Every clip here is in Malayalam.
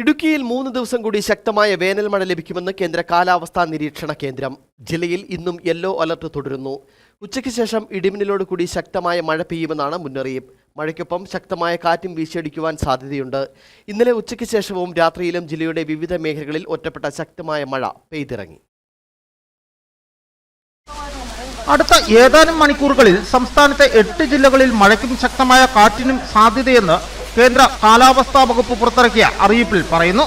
ഇടുക്കിയിൽ മൂന്ന് ദിവസം കൂടി ശക്തമായ വേനൽ മഴ ലഭിക്കുമെന്ന് കേന്ദ്ര കാലാവസ്ഥാ നിരീക്ഷണ കേന്ദ്രം. ജില്ലയിൽ ഇന്നും യെല്ലോ അലർട്ട് തുടരുന്നു. ഉച്ചയ്ക്ക് ശേഷം ഇടിമിന്നലോട് കൂടി ശക്തമായ മഴ പെയ്യുമെന്നാണ് മുന്നറിയിപ്പ്. മഴയ്ക്കൊപ്പം ശക്തമായ കാറ്റും വീശിയടിക്കുവാൻ സാധ്യതയുണ്ട്. ഇന്നലെ ഉച്ചയ്ക്ക് ശേഷവും രാത്രിയിലും ജില്ലയുടെ വിവിധ മേഖലകളിൽ ഒറ്റപ്പെട്ട ശക്തമായ മഴ പെയ്തിറങ്ങി. അടുത്ത ഏതാനും മണിക്കൂറുകളിൽ സംസ്ഥാനത്തെ എട്ട് ജില്ലകളിൽ മഴയ്ക്കും ശക്തമായ കാറ്റിനും സാധ്യതയെന്ന് കേന്ദ്ര കാലാവസ്ഥാ വകുപ്പ് പുറത്തിറക്കിയ അറിയിപ്പിൽ പറയുന്നു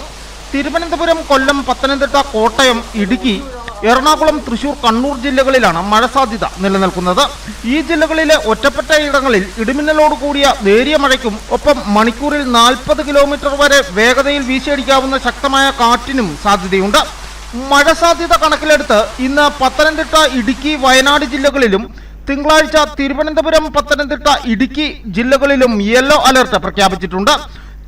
തിരുവനന്തപുരം കൊല്ലം പത്തനംതിട്ട കോട്ടയം ഇടുക്കി എറണാകുളം തൃശൂർ കണ്ണൂർ ജില്ലകളിലാണ് മഴ സാധ്യത നിലനിൽക്കുന്നത്. ഈ ജില്ലകളിലെ ഒറ്റപ്പെട്ട ഇടങ്ങളിൽ ഇടിമിന്നലോട് കൂടിയ നേരിയ മഴയ്ക്കും ഒപ്പം മണിക്കൂറിൽ നാൽപ്പത് കിലോമീറ്റർ വരെ വേഗതയിൽ വീശിയടിക്കാവുന്ന ശക്തമായ കാറ്റിനും സാധ്യതയുണ്ട്. മഴ സാധ്യത കണക്കിലെടുത്ത് ഇന്ന് പത്തനംതിട്ട ഇടുക്കി വയനാട് ജില്ലകളിലും തിങ്കളാഴ്ച തിരുവനന്തപുരം പത്തനംതിട്ട ഇടുക്കി ജില്ലകളിലും യെല്ലോ അലർട്ട് പ്രഖ്യാപിച്ചിട്ടുണ്ട്.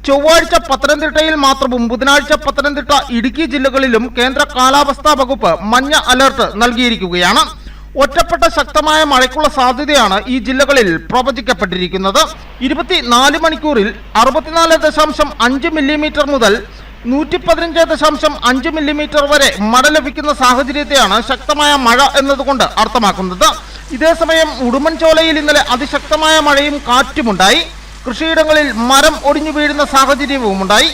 ചൊവ്വാഴ്ച പത്തനംതിട്ടയിൽ മാത്രവും ബുധനാഴ്ച പത്തനംതിട്ട ഇടുക്കി ജില്ലകളിലും കേന്ദ്ര കാലാവസ്ഥാ വകുപ്പ് മഞ്ഞ അലർട്ട് നൽകിയിരിക്കുകയാണ്. ഒറ്റപ്പെട്ട ശക്തമായ മഴയ്ക്കുള്ള സാധ്യതയാണ് ഈ ജില്ലകളിൽ പ്രവചിക്കപ്പെട്ടിരിക്കുന്നത്. ഇരുപത്തിനാല് മണിക്കൂറിൽ അറുപത്തിനാല് ദശാംശം അഞ്ച് മില്ലിമീറ്റർ മുതൽ നൂറ്റി പതിനഞ്ച് ദശാംശം അഞ്ച് മില്ലിമീറ്റർ വരെ മഴ ലഭിക്കുന്ന സാഹചര്യത്തെയാണ് ശക്തമായ മഴ എന്നതുകൊണ്ട് അർത്ഥമാക്കുന്നത്. ഇതേസമയം ഉടുമ്പൻചോലയിൽ ഇന്നലെ അതിശക്തമായ മഴയും കാറ്റുമുണ്ടായി. കൃഷിയിടങ്ങളിൽ മരം ഒടിഞ്ഞു വീഴുന്ന സാഹചര്യവും ഉണ്ടായി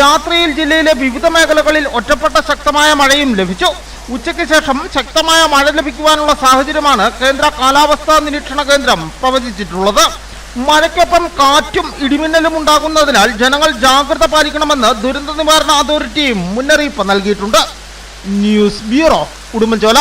രാത്രിയിൽ ജില്ലയിലെ വിവിധ മേഖലകളിൽ ഒറ്റപ്പെട്ട ശക്തമായ മഴയും ലഭിച്ചു. ഉച്ചയ്ക്ക് ശേഷം ശക്തമായ മഴ ലഭിക്കുവാനുള്ള സാഹചര്യമാണ് കേന്ദ്ര കാലാവസ്ഥാ നിരീക്ഷണ കേന്ദ്രം പ്രവചിച്ചിട്ടുള്ളത്. മഴയ്ക്കൊപ്പം കാറ്റും ഇടിമിന്നലും ഉണ്ടാകുന്നതിനാൽ ജനങ്ങൾ ജാഗ്രത പാലിക്കണമെന്ന് ദുരന്ത നിവാരണ അതോറിറ്റിയും മുന്നറിയിപ്പ് നൽകിയിട്ടുണ്ട്. News bureau Udumbanchola.